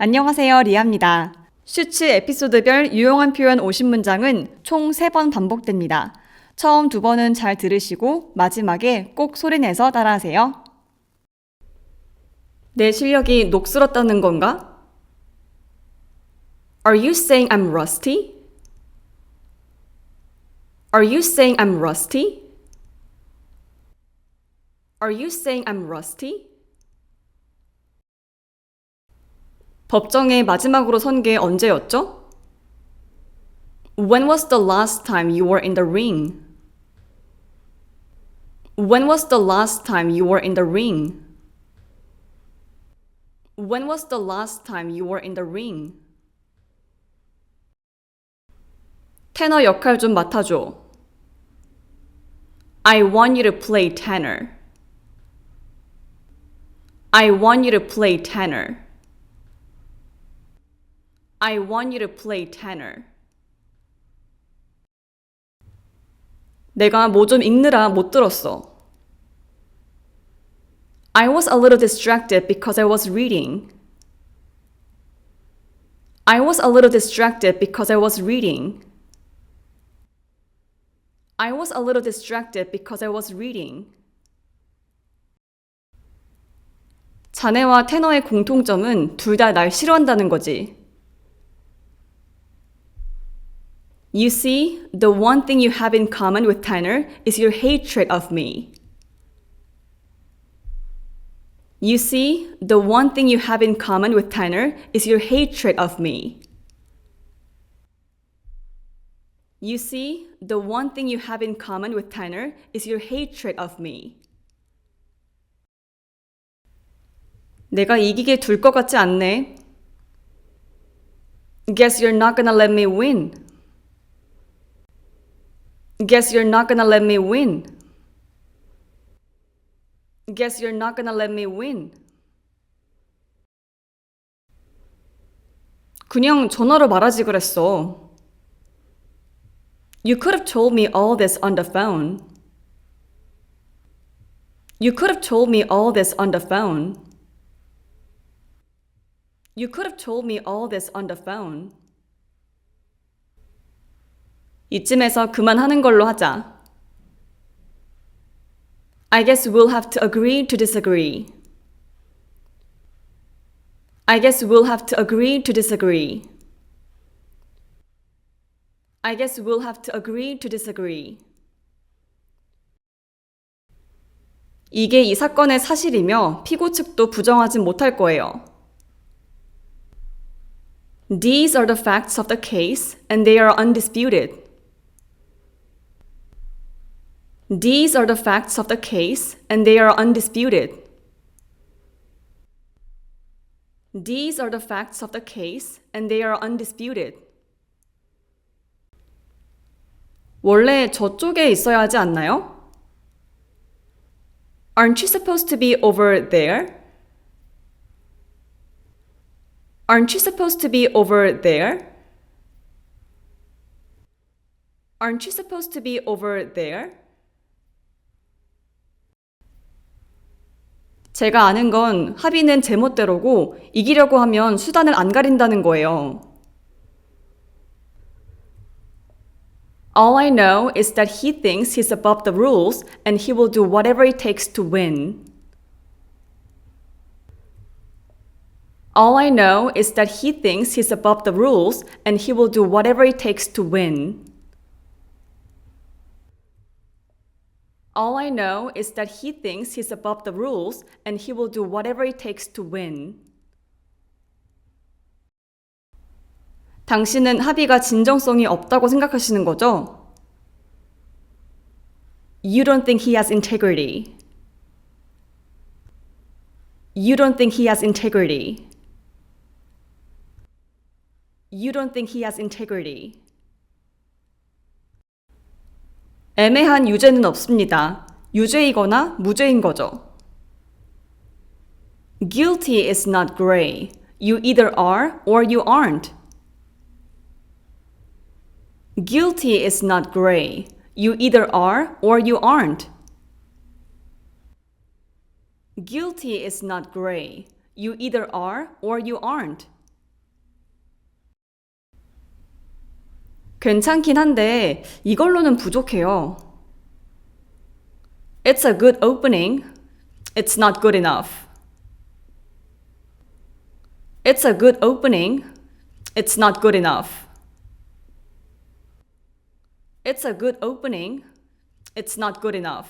안녕하세요. 리아입니다. 슈츠 에피소드별 유용한 표현 50문장은 총 3번 반복됩니다. 처음 두 번은 잘 들으시고 마지막에 꼭 소리내서 따라하세요. 내 실력이 녹슬었다는 건가? Are you saying I'm rusty? Are you saying I'm rusty? Are you saying I'm rusty? 법정에 마지막으로 선 게 언제였죠? When was the last time you were in the ring? When was the last time you were in the ring? When was the last time you were in the ring? 테너 역할 좀 맡아줘. I want you to play tenor. I want you to play tenor. I want you to play tenor. 내가 뭐 좀 읽느라 못 들었어. I was a little distracted because I was reading. I was a little distracted because I was reading. I was a little distracted because I was reading. 자네와 테너의 공통점은 둘 다 날 싫어한다는 거지. You see, the one thing you have in common with Tanner is your hatred of me. You see, the one thing you have in common with Tanner is your hatred of me. You see, the one thing you have in common with Tanner is your hatred of me. 내가 이기게 둘 것 같지 않네. Guess you're not gonna let me win. Guess you're not gonna let me win. Guess you're not gonna let me win. 그냥 전화로 말하지 그랬어. You could have told me all this on the phone. You could have told me all this on the phone. You could have told me all this on the phone. 이쯤에서 그만하는 걸로 하자. I guess we'll have to agree to disagree. I guess we'll have to agree to disagree. I guess we'll have to agree to disagree. 이게 이 사건의 사실이며 피고 측도 부정하진 못할 거예요. These are the facts of the case and they are undisputed. These are the facts of the case and they are undisputed. These are the facts of the case and they are undisputed. 원래 저쪽에 있어야 하지 않나요? Aren't you supposed to be over there? Aren't you supposed to be over there? Aren't you supposed to be over there? 제가 아는 건 합의는 제멋대로고 이기려고 하면 수단을 안 가린다는 거예요. All I know is that he thinks he's above the rules and he will do whatever it takes to win. All I know is that he thinks he's above the rules and he will do whatever it takes to win. All I know is that he thinks he's above the rules and he will do whatever it takes to win. 당신은 합의가 진정성이 없다고 생각하시는 거죠? You don't think he has integrity. You don't think he has integrity. You don't think he has integrity. 애매한 유죄는 없습니다. 유죄이거나 무죄인 거죠. Guilty is not gray. You either are or you aren't. Guilty is not gray. You either are or you aren't. Guilty is not gray. You either are or you aren't. 괜찮긴 한데 이걸로는 부족해요. It's a good opening. It's not good enough. It's a good opening. It's not good enough. It's a good opening. It's not good enough.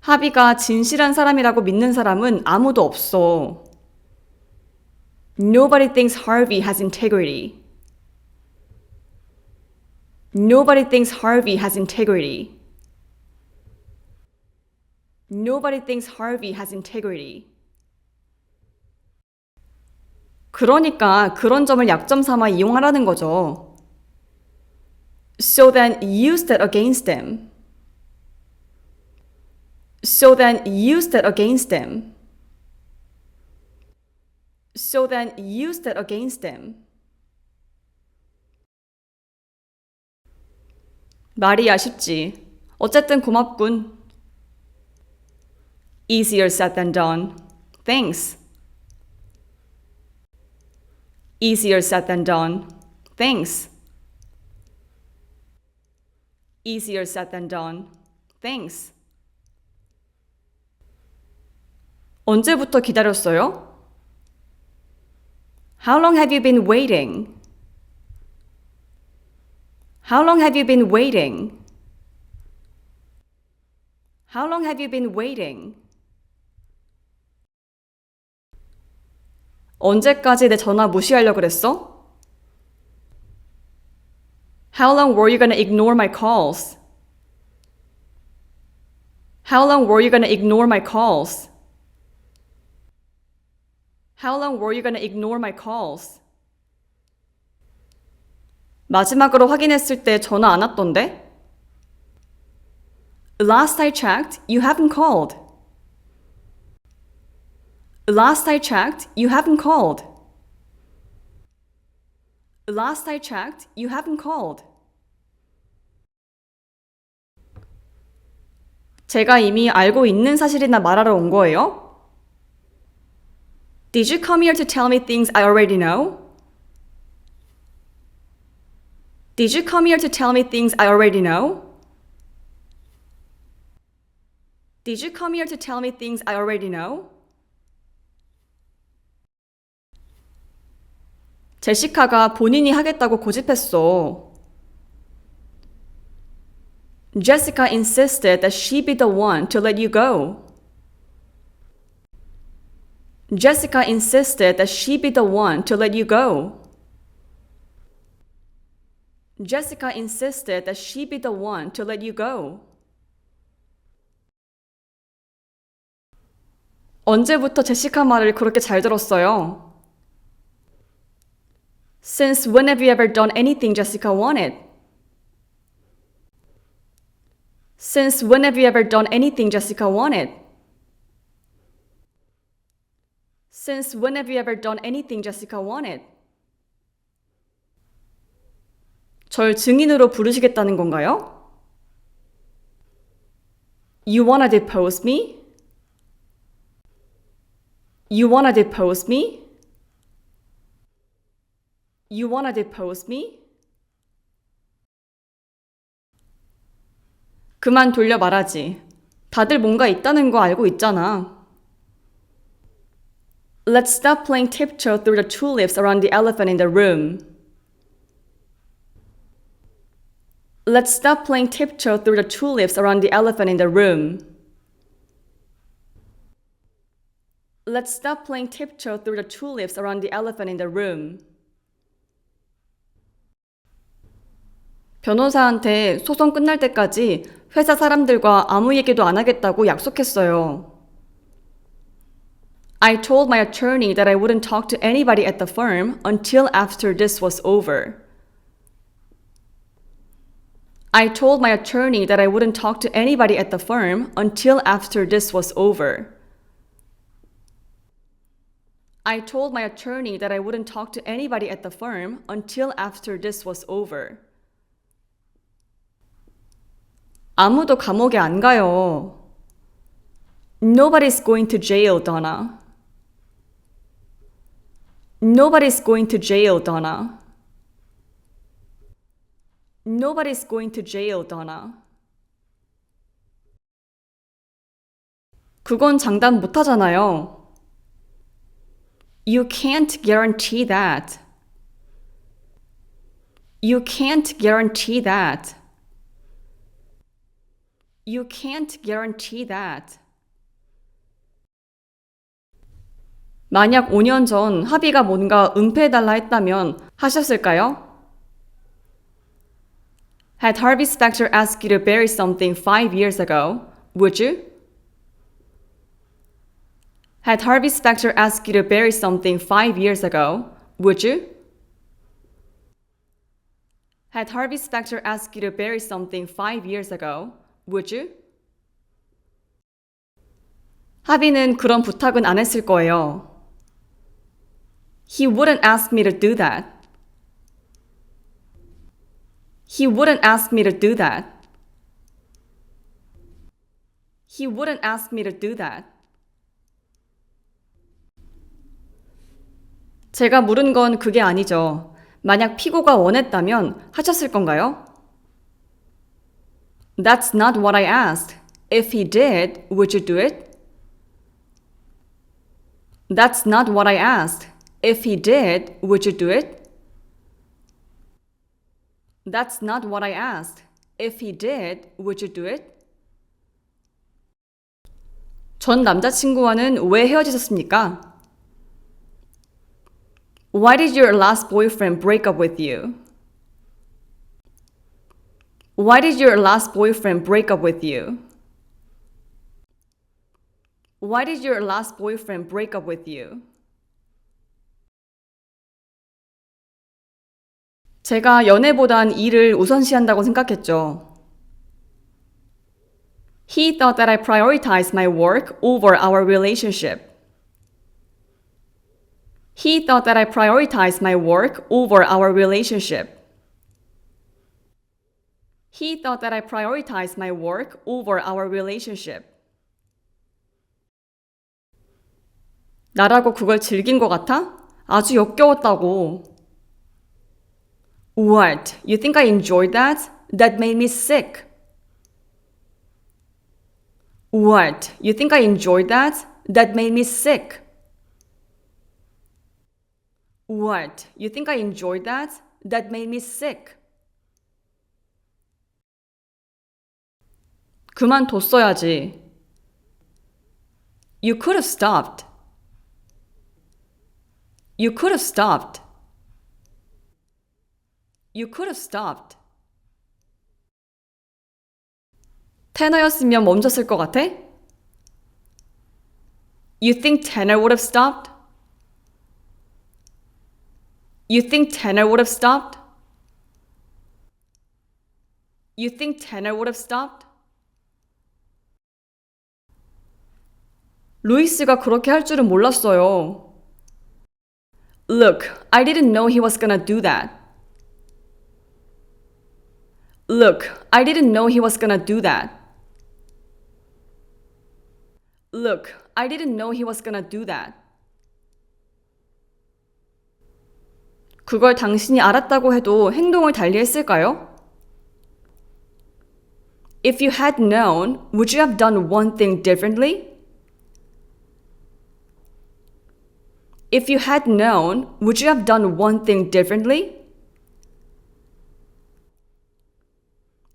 하비가 진실한 사람이라고 믿는 사람은 아무도 없어. Nobody thinks Harvey has integrity. Nobody thinks Harvey has integrity. Nobody thinks Harvey has integrity. 그러니까 그런 점을 약점 삼아 이용하라는 거죠. So then use that against them. So then use that against them. So then use that against them. 말이 아쉽지. 어쨌든 고맙군. Easier said than done. Thanks. Easier said than done. Thanks. Easier said than done. Thanks. 언제부터 기다렸어요? How long have you been waiting? How long have you been waiting? How long have you been waiting? 언제까지 내 전화 무시하려 그랬어? How long were you gonna ignore my calls? How long were you gonna ignore my calls? How long were you gonna ignore my calls? 마지막으로 확인했을 때 전화 안 왔던데? Last I checked, you haven't called. Last I checked, you haven't called. Last I checked, you haven't called. 제가 이미 알고 있는 사실이나 말하러 온 거예요? Did you come here to tell me things I already know? Did you come here to tell me things I already know? Did you come here to tell me things I already know? 제시카가 본인이 하겠다고 고집했어. Jessica insisted that she be the one to let you go. Jessica insisted that she be the one to let you go. Jessica insisted that she be the one to let you go. 언제부터 제시카 말을 그렇게 잘 들었어요? Since when have you ever done anything Jessica wanted? Since when have you ever done anything Jessica wanted? Since when have you ever done anything Jessica wanted? 절 증인으로 부르시겠다는 건가요? You wanna depose me? You wanna depose me? You wanna depose me? 그만 돌려 말하지. 다들 뭔가 있다는 거 알고 있잖아. Let's stop playing tiptoe through the tulips around the elephant in the room. Let's stop playing tiptoe through the tulips around the elephant in the room. Let's stop playing tiptoe through the tulips around the elephant in the room. 변호사한테 소송 끝날 때까지 회사 사람들과 아무 얘기도 안 하겠다고 약속했어요. I told my attorney that I wouldn't talk to anybody at the firm until after this was over. I told my attorney that I wouldn't talk to anybody at the firm until after this was over. I told my attorney that I wouldn't talk to anybody at the firm until after this was over. 아무도 감옥에 안 가요. Nobody's going to jail, Donna. Nobody's going to jail, Donna. Nobody's going to jail, Donna. 그건 장담 못 하잖아요. You can't guarantee that. You can't guarantee that. You can't guarantee that. 만약 5년 전 합의가 뭔가 은폐해달라 했다면 하셨을까요? Had Harvey Specter asked you to bury something five years ago, would you? Had Harvey Specter asked you to bury something five years ago, would you? Had Harvey Specter asked you to bury something five years ago, would you? 하비는 그런 부탁은 안 했을 거예요. He wouldn't ask me to do that. He wouldn't ask me to do that. He wouldn't ask me to do that. 제가 물은 건 그게 아니죠. 만약 피고가 원했다면 하셨을 건가요? That's not what I asked. If he did, would you do it? That's not what I asked. If he did, would you do it? That's not what I asked. If he did, would you do it? 전 남자친구와는 왜 헤어지셨습니까? Why did your last boyfriend break up with you? Why did your last boyfriend break up with you? Why did your last boyfriend break up with you? 제가 연애보단 일을 우선시한다고 생각했죠. He thought that I prioritized my work over our relationship. He thought that I prioritized my work over our relationship. He thought that I prioritized my work over our relationship. 나라고 그걸 즐긴 것 같아? 아주 역겨웠다고. What? You think I enjoyed that? That made me sick. What? You think I enjoyed that? That made me sick. What? You think I enjoyed that? That made me sick. 그만뒀어야지. You could have stopped. You could have stopped. You could have stopped. 테너였으면 멈췄을 것 같아? You think tenor would have stopped? You think tenor would have stopped? You think tenor would have stopped? 루이스가 그렇게 할 줄은 몰랐어요. Look, I didn't know he was gonna do that. Look, I didn't know he was gonna do that. Look, I didn't know he was gonna do that. 그걸 당신이 알았다고 해도 행동을 달리 했을까요? If you had known, would you have done one thing differently? If you had known, would you have done one thing differently?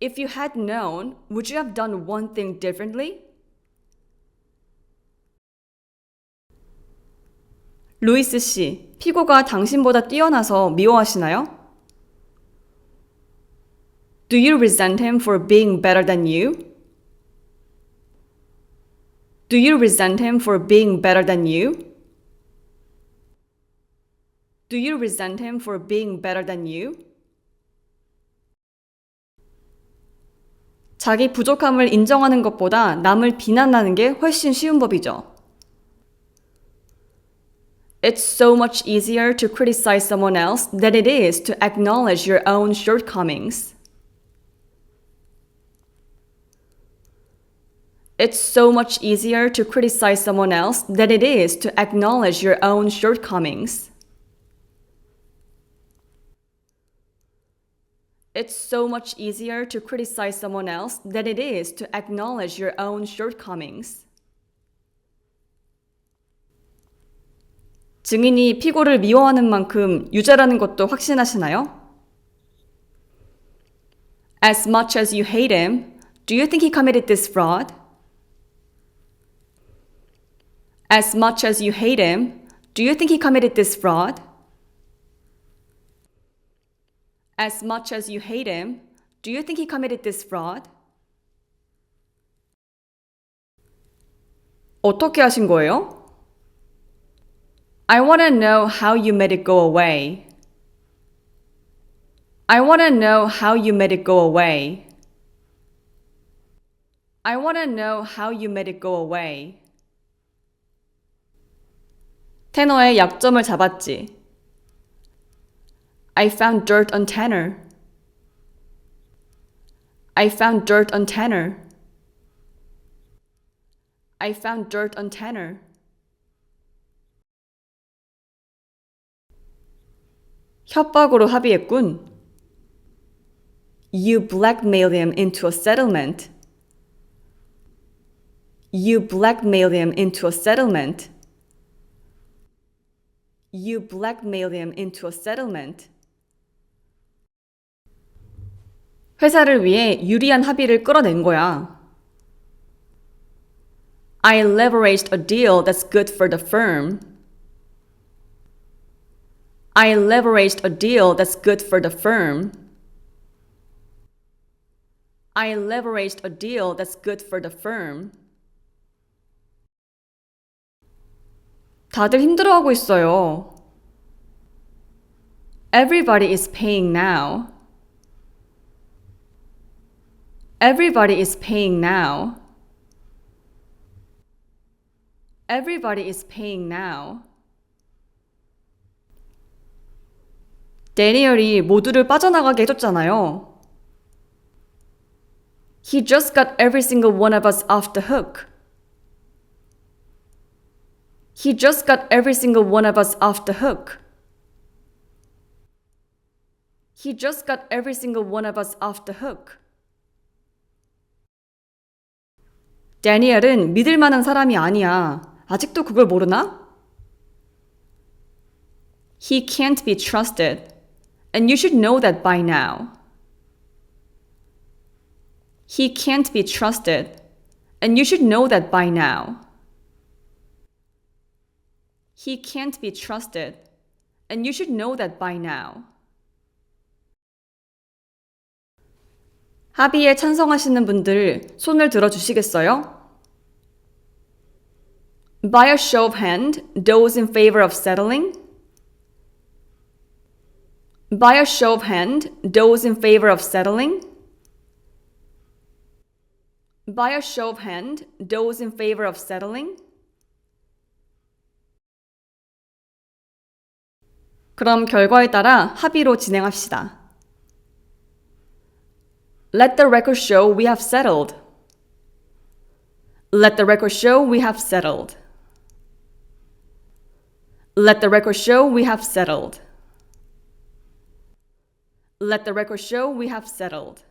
If you had known, would you have done one thing differently? 루이스 씨, 피고가 당신보다 뛰어나서 미워하시나요? Do you resent him for being better than you? Do you resent him for being better than you? Do you resent him for being better than you? 자기 부족함을 인정하는 것보다 남을 비난하는 게 훨씬 쉬운 법이죠. It's so much easier to criticize someone else than it is to acknowledge your own shortcomings. It's so much easier to criticize someone else than it is to acknowledge your own shortcomings. It's so much easier to criticize someone else than it is to acknowledge your own shortcomings. 증인이 피고를 미워하는 만큼 유죄라는 것도 확신하시나요? As much as you hate him, do you think he committed this fraud? As much as you hate him, do you think he committed this fraud? As much as you hate him, do you think he committed this fraud? 어떻게 하신 거예요? I want to know how you made it go away. I want to know how you made it go away. I want to know how you made it go away. 테너의 약점을 잡았지. I found dirt on Tanner. I found dirt on Tanner. I found dirt on Tanner. 협박으로 합의했군. You blackmailed him into a settlement. You blackmailed him into a settlement. You blackmailed him into a settlement. 회사를 위해 유리한 합의를 끌어낸 거야. I leveraged a deal that's good for the firm. I leveraged a deal that's good for the firm. I leveraged a deal that's good for the firm. 다들 힘들어하고 있어요. Everybody is paying now. Everybody is paying now. Everybody is paying now. 데니얼이 모두를 빠져나가게 해줬잖아요. He just got every single one of us off the hook. He just got every single one of us off the hook. He just got every single one of us off the hook. 데니엘은 믿을 만한 사람이 아니야. 아직도 그걸 모르나? He can't be trusted. And you should know that by now. He can't be trusted. And you should know that by now. He can't be trusted. And you should know that by now. 합의에 찬성하시는 분들 손을 들어 주시겠어요? By a show of hand, those in favor of settling? By a show of hand, those in favor of settling? By a show of hand, those in favor of settling? 그럼 결과에 따라 합의로 진행합시다. Let the record show we have settled. Let the record show we have settled. Let the record show we have settled. Let the record show we have settled.